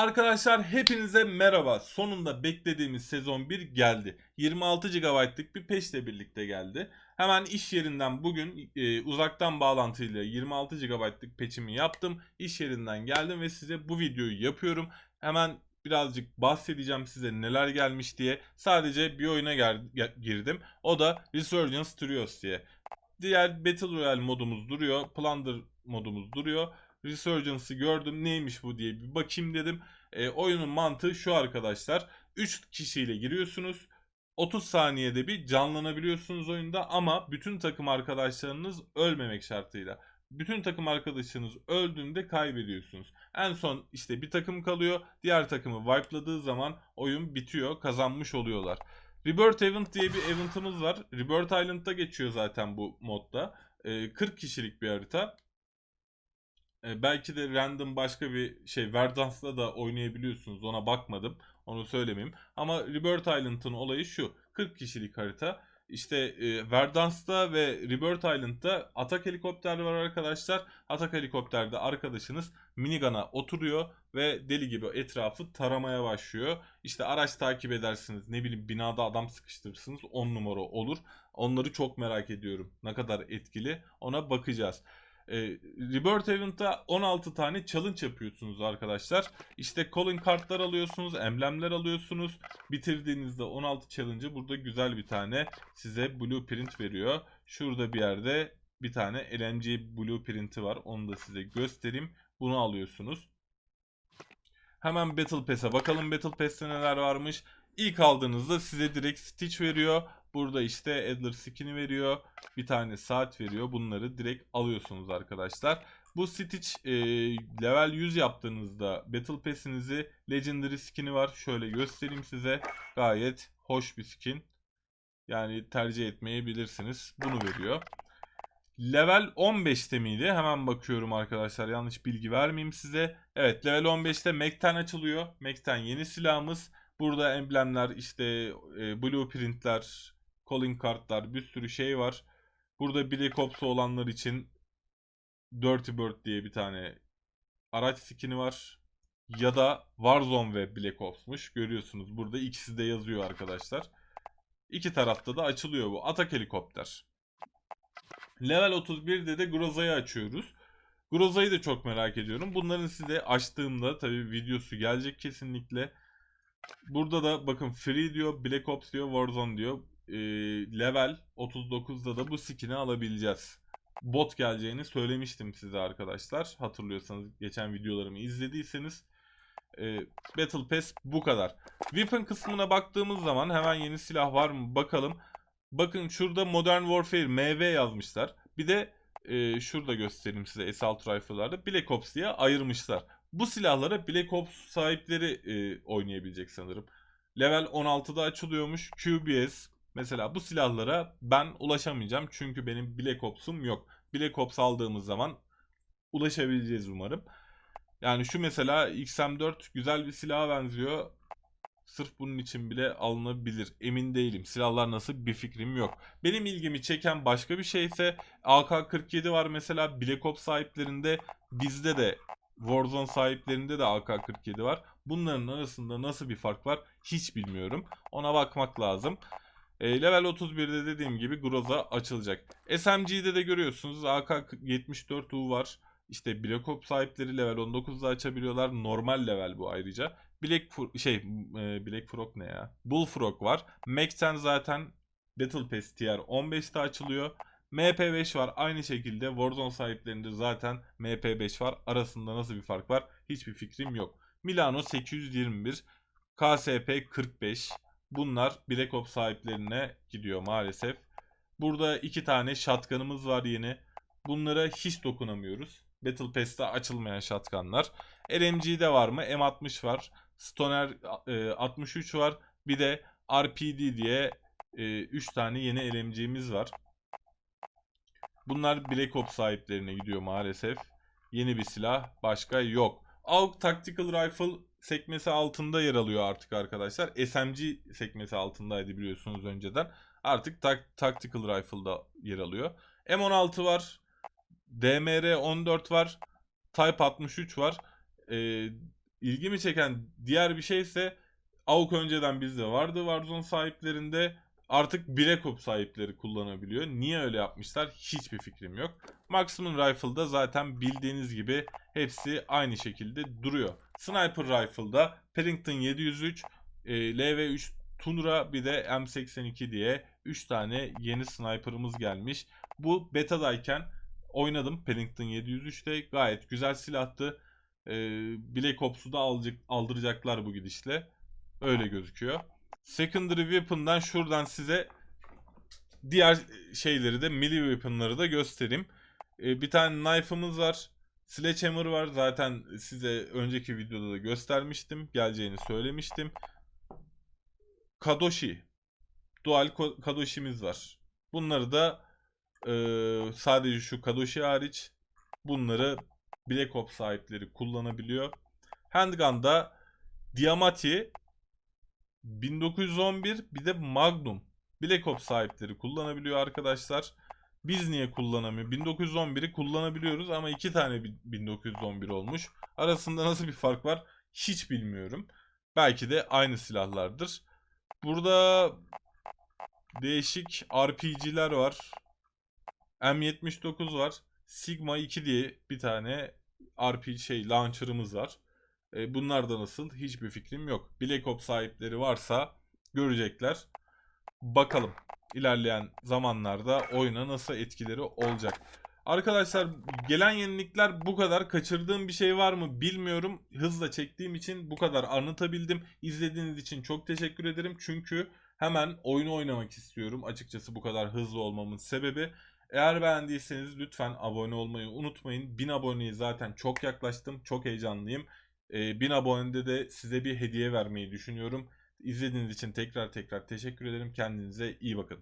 Arkadaşlar hepinize merhaba. Sonunda beklediğimiz sezon 1 geldi. 26 GB'lık bir peşle birlikte geldi. Hemen iş yerinden bugün e, uzaktan bağlantıyla 26 GB'lık peçimi yaptım. İş yerinden geldim ve size bu videoyu yapıyorum. Hemen birazcık bahsedeceğim size neler gelmiş diye. Sadece bir oyuna girdim. O da Resurgence Trios diye. Diğer Battle Royale modumuz duruyor. Plunder modumuz duruyor. Resurgence'ı gördüm neymiş bu diye bir bakayım dedim. E, oyunun mantığı şu arkadaşlar. 3 kişiyle giriyorsunuz. 30 saniyede bir canlanabiliyorsunuz oyunda ama bütün takım arkadaşlarınız ölmemek şartıyla. Bütün takım arkadaşınız öldüğünde kaybediyorsunuz. En son işte bir takım kalıyor. Diğer takımı wipe'ladığı zaman oyun bitiyor. Kazanmış oluyorlar. Rebirth Event diye bir eventımız var. Rebirth Island'da geçiyor zaten bu modda. E, 40 kişilik bir harita. E, belki de random başka bir şey Verdansk'la da oynayabiliyorsunuz. Ona bakmadım. Onu söylemeyeyim. Ama Rebirth Island'ın olayı şu. 40 kişilik harita. İşte e, Verdansk'ta ve Rebirth Island'da atak helikopter var arkadaşlar. Atak helikopterde arkadaşınız minigun'a oturuyor ve deli gibi etrafı taramaya başlıyor. İşte araç takip edersiniz. Ne bileyim binada adam sıkıştırırsınız. 10 numara olur. Onları çok merak ediyorum. Ne kadar etkili ona bakacağız. E, Rebirth Event'ta 16 tane challenge yapıyorsunuz arkadaşlar. İşte calling kartlar alıyorsunuz, emblemler alıyorsunuz. Bitirdiğinizde 16 challenge'ı burada güzel bir tane size blueprint veriyor. Şurada bir yerde bir tane LNG blueprint'i var. Onu da size göstereyim. Bunu alıyorsunuz. Hemen Battle Pass'e bakalım Battle Pass'te neler varmış. İlk aldığınızda size direkt Stitch veriyor. Burada işte Adler skin'i veriyor. Bir tane saat veriyor. Bunları direkt alıyorsunuz arkadaşlar. Bu Stitch e, level 100 yaptığınızda Battle Pass'inizi Legendary skin'i var. Şöyle göstereyim size. Gayet hoş bir skin. Yani tercih etmeyebilirsiniz. Bunu veriyor. Level 15'te miydi? Hemen bakıyorum arkadaşlar. Yanlış bilgi vermeyeyim size. Evet level 15'te Mekten açılıyor. Mekten yeni silahımız. Burada emblemler işte e, blueprintler, calling kartlar bir sürü şey var. Burada Black Ops olanlar için Dirty Bird diye bir tane araç skin'i var. Ya da Warzone ve Black Ops'muş. Görüyorsunuz burada ikisi de yazıyor arkadaşlar. İki tarafta da açılıyor bu. Atak helikopter. Level 31'de de Groza'yı açıyoruz. Groza'yı da çok merak ediyorum. Bunların size açtığımda tabii videosu gelecek kesinlikle. Burada da bakın Free diyor, Black Ops diyor, Warzone diyor. Ee, level 39'da da bu skin'i alabileceğiz. Bot geleceğini söylemiştim size arkadaşlar. Hatırlıyorsanız geçen videolarımı izlediyseniz. Ee, Battle Pass bu kadar. Weapon kısmına baktığımız zaman hemen yeni silah var mı bakalım. Bakın şurada Modern Warfare MV yazmışlar. Bir de e, şurada göstereyim size Assault Rifle'larda Black Ops diye ayırmışlar. Bu silahlara Black Ops sahipleri e, oynayabilecek sanırım. Level 16'da açılıyormuş. QBS. Mesela bu silahlara ben ulaşamayacağım çünkü benim Black Ops'um yok. Black Ops aldığımız zaman ulaşabileceğiz umarım. Yani şu mesela XM4 güzel bir silaha benziyor. Sırf bunun için bile alınabilir. Emin değilim. Silahlar nasıl bir fikrim yok. Benim ilgimi çeken başka bir şey ise AK-47 var mesela Black Ops sahiplerinde. Bizde de Warzone sahiplerinde de AK-47 var. Bunların arasında nasıl bir fark var hiç bilmiyorum. Ona bakmak lazım. E, level 31'de dediğim gibi Groza açılacak. SMG'de de görüyorsunuz AK-74U var. İşte Black Ops sahipleri level 19'da açabiliyorlar. Normal level bu ayrıca. Black şey e, Black Frog ne ya? Bullfrog var. Mech-10 zaten Battle Pass tier 15'te açılıyor. MP5 var. Aynı şekilde Warzone sahiplerinde zaten MP5 var. Arasında nasıl bir fark var? Hiçbir fikrim yok. Milano 821, KSP 45. Bunlar Black Ops sahiplerine gidiyor maalesef. Burada iki tane shotgun'ımız var yeni. Bunlara hiç dokunamıyoruz. Battle Pass'te açılmayan shotgunlar. LMG'de var mı? M60 var. Stoner e, 63 var. Bir de RPD diye 3 tane yeni LMG'miz var. Bunlar Black Ops sahiplerine gidiyor maalesef. Yeni bir silah başka yok. AUG Tactical Rifle sekmesi altında yer alıyor artık arkadaşlar. SMG sekmesi altındaydı biliyorsunuz önceden. Artık tak- Tactical Rifle'da yer alıyor. M16 var. DMR 14 var. Type 63 var. Ee, ilgimi çeken diğer bir şey ise AUK önceden bizde vardı Warzone sahiplerinde. Artık Black Ops sahipleri kullanabiliyor. Niye öyle yapmışlar hiçbir fikrim yok. Maximum Rifle'da zaten bildiğiniz gibi hepsi aynı şekilde duruyor. Sniper Rifle'da Pennington 703, e, LV3 Tundra bir de M82 diye 3 tane yeni sniper'ımız gelmiş. Bu betadayken oynadım Pennington 703'te gayet güzel silahtı. E, Black Ops'u da alacak, aldıracaklar bu gidişle. Öyle gözüküyor. Secondary Weapon'dan şuradan size diğer şeyleri de melee weapon'ları da göstereyim. E, bir tane knife'ımız var. Sledgehammer var. Zaten size önceki videoda da göstermiştim. Geleceğini söylemiştim. Kadoshi. Dual Kadoshi'miz var. Bunları da e, sadece şu Kadoshi hariç bunları Black Ops sahipleri kullanabiliyor. Handgun'da Diamati 1911 bir de Magnum Black Ops sahipleri kullanabiliyor arkadaşlar. Biz niye kullanamıyor? 1911'i kullanabiliyoruz ama iki tane bi- 1911 olmuş. Arasında nasıl bir fark var hiç bilmiyorum. Belki de aynı silahlardır. Burada değişik RPG'ler var. M79 var. Sigma 2 diye bir tane RPG şey launcher'ımız var. E, bunlar da nasıl hiçbir fikrim yok. Black Ops sahipleri varsa görecekler. Bakalım ilerleyen zamanlarda oyuna nasıl etkileri olacak. Arkadaşlar gelen yenilikler bu kadar. Kaçırdığım bir şey var mı bilmiyorum. Hızla çektiğim için bu kadar anlatabildim. İzlediğiniz için çok teşekkür ederim. Çünkü hemen oyunu oynamak istiyorum. Açıkçası bu kadar hızlı olmamın sebebi. Eğer beğendiyseniz lütfen abone olmayı unutmayın. 1000 aboneye zaten çok yaklaştım. Çok heyecanlıyım. Ee, 1000 abonede de size bir hediye vermeyi düşünüyorum. İzlediğiniz için tekrar tekrar teşekkür ederim. Kendinize iyi bakın.